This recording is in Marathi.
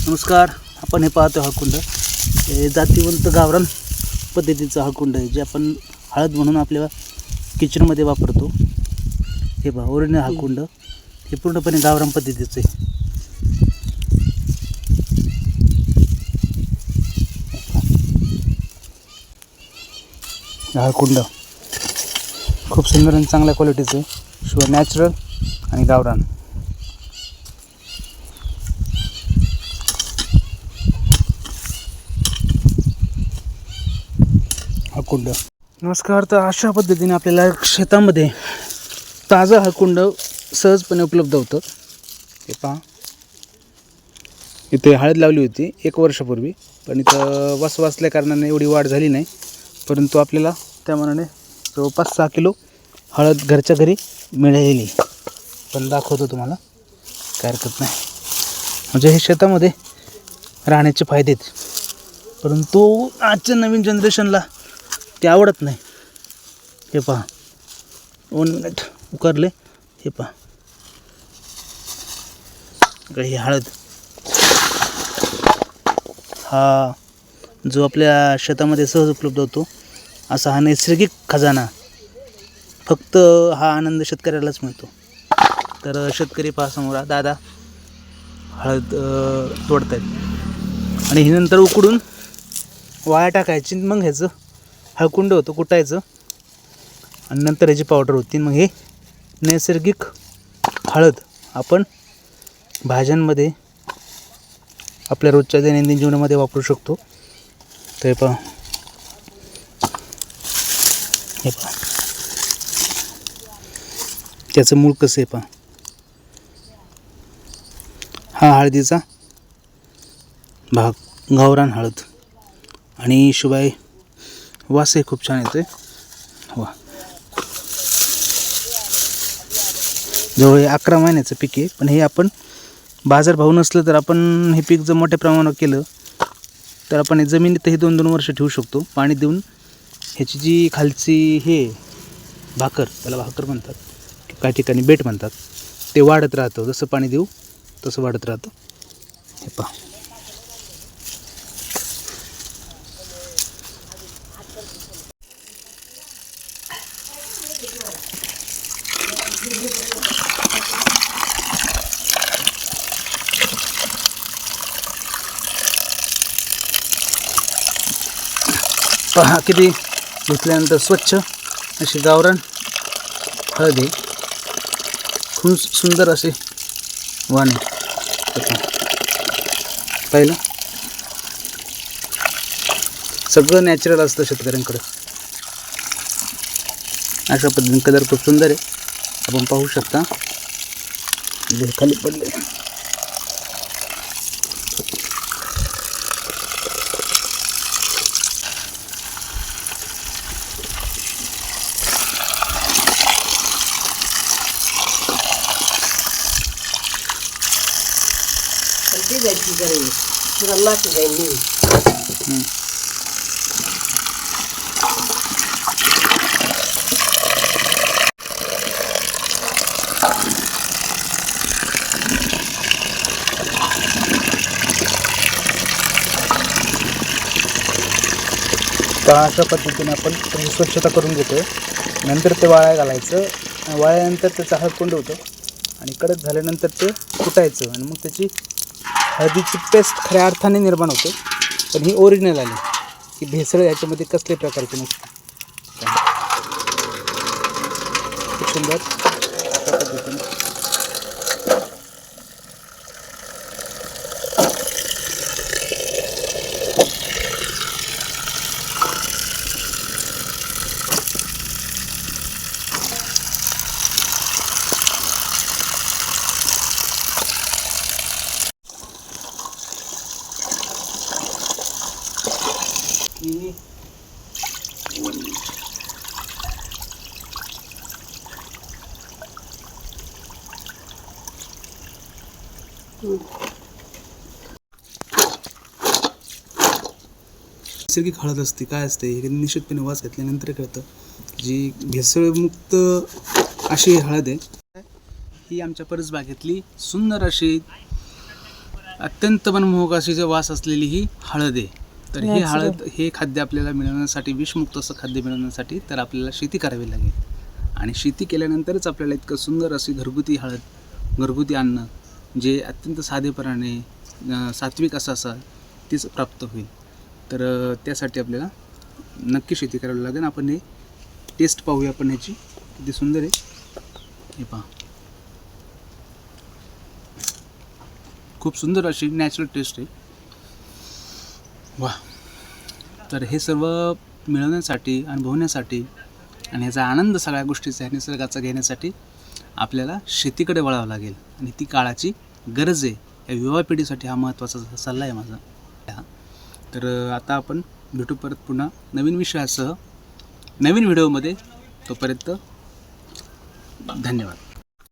नमस्कार आपण हे पाहतो हा कुंड. हे जातीवंत गावरान पद्धतीचा हा कुंड आहे जे आपण हळद म्हणून आपल्या किचनमध्ये वापरतो. हे पहा ओरिजिनल हा कुंड. हे पूर्णपणे गावरान पद्धतीचं आहे. हा कुंड खूप सुंदर आणि चांगल्या क्वालिटीचं आहे. शिवाय नॅचरल आणि गावरान. हळकुंड. नमस्कार तर अशा पद्धतीने आपल्याला शेतामध्ये ताजं हळकुंड सहजपणे उपलब्ध होतं. हे पहा. इथे हळद लावली होती एक वर्षापूर्वी पण इथं वस वाचल्या कारणाने एवढी वाढ झाली नाही. परंतु आपल्याला त्या मनाने जवळपास सहा किलो हळद घरच्या घरी मिळालेली. पण दाखवतो तुम्हाला काय हरकत नाही. म्हणजे हे शेतामध्ये राहण्याचे फायदे आहेत. परंतु आजच्या नवीन जनरेशनला ते आवडत नाही. हे पहा. दोन मिनिट उकारले. हे पहा. ही हळद. हा जो आपल्या शेतामध्ये सहज उपलब्ध होतो असा हा नैसर्गिक खजाना. फक्त हा आनंद शेतकऱ्यालाच मिळतो. तर शेतकरी पहा समोर हा दादा हळद अ, तोडतायत. आणि ही नंतर उकडून वाया टाकायची मग ह्याचं हळकुंड होतो कुटायचं. आणि नंतर ह्याची पावडर होती. मग हे नैसर्गिक हळद आपण भाज्यांमध्ये आपल्या रोजच्या दैनंदिन जीवनामध्ये वापरू शकतो. ते पहा. हे पहा. त्याचं मूळ कसं आहे पहा. हा हळदीचा भाग गावरान हळद. आणि शिवाय वासही खूप छान येतोय. वा. जवळ हे अकरा महिन्याचं पीक आहे पण हे आपण बाजारभाव नसलं तर आपण हे पीक जर मोठ्या प्रमाणावर केलं तर आपण हे जमिनीतही दोन दोन वर्ष ठेवू शकतो. पाणी देऊन ह्याची जी खालची हे भाकर त्याला भाकर म्हणतात काही ठिकाणी बेट म्हणतात ते वाढत राहतं. जसं पाणी देऊ तसं वाढत राहतं. हे पहा. पहा किती धुतल्यानंतर स्वच्छ अशी गावरान हळदी खूप सुंदर असे वाण आहे पाहिलं. सगळं नॅचरल असतं शेतकऱ्यांकडं. अशा पद्धतीने कलर खूप सुंदर आहे. आपण पाहू शकता. जे खाली पडले. ते जायची करे तुला माती जाईल मी तर अशा पद्धतीने आपण स्वच्छता करून घेतो नंतर ते वाळ्या घालायचं. वाळ्यानंतर त्याचा हळकुंड कोंडवतो आणि कडक झाल्यानंतर ते कुटायचं. आणि मग त्याची हळदीची पेस्ट खऱ्या अर्थाने निर्माण होते. पण ही ओरिजिनल आली. की भेसळ याच्यामध्ये कसले प्रकारचे नसते. सुंदर अशा पद्धतीने की नैसर्गिक हळद असते काय असते हे निश्चितपणे वास घेतल्यानंतर कळतं. जी भेसळमुक्त अशी हळद आहे ही आमच्या परसबागेतली सुंदर अशी अत्यंत मनमोहक अशी जे वास असलेली ही हळद आहे. तर ही हळद हे खाद्य आपल्याला मिळवण्यासाठी विषमुक्त असं खाद्य मिळवण्यासाठी तर आपल्याला शेती करावी लागेल. आणि शेती केल्यानंतरच आपल्याला इतकं सुंदर अशी घरगुती हळद घरगुती अन्न जे अत्यंत साधेपणाने सात्विक असं असा तेच प्राप्त होईल. तर त्यासाठी आपल्याला नक्की शेती करावी लागेल. आपण हे टेस्ट पाहूया आपण ह्याची. किती सुंदर आहे. हे पहा. खूप सुंदर अशी नॅचरल टेस्ट आहे. वा तर हे सर्व मिळवण्यासाठी अनुभवण्यासाठी आणि ह्याचा आनंद सगळ्या गोष्टीचा आहे निसर्गाचा घेण्यासाठी आपल्याला शेतीकडे वळावं लागेल. आणि ती काळाची गरज आहे. या युवा पिढीसाठी हा महत्त्वाचा सल्ला आहे माझा. तर आता आपण भेटू परत पुन्हा नवीन विषयासह. नवीन व्हिडिओमध्ये तोपर्यंत धन्यवाद.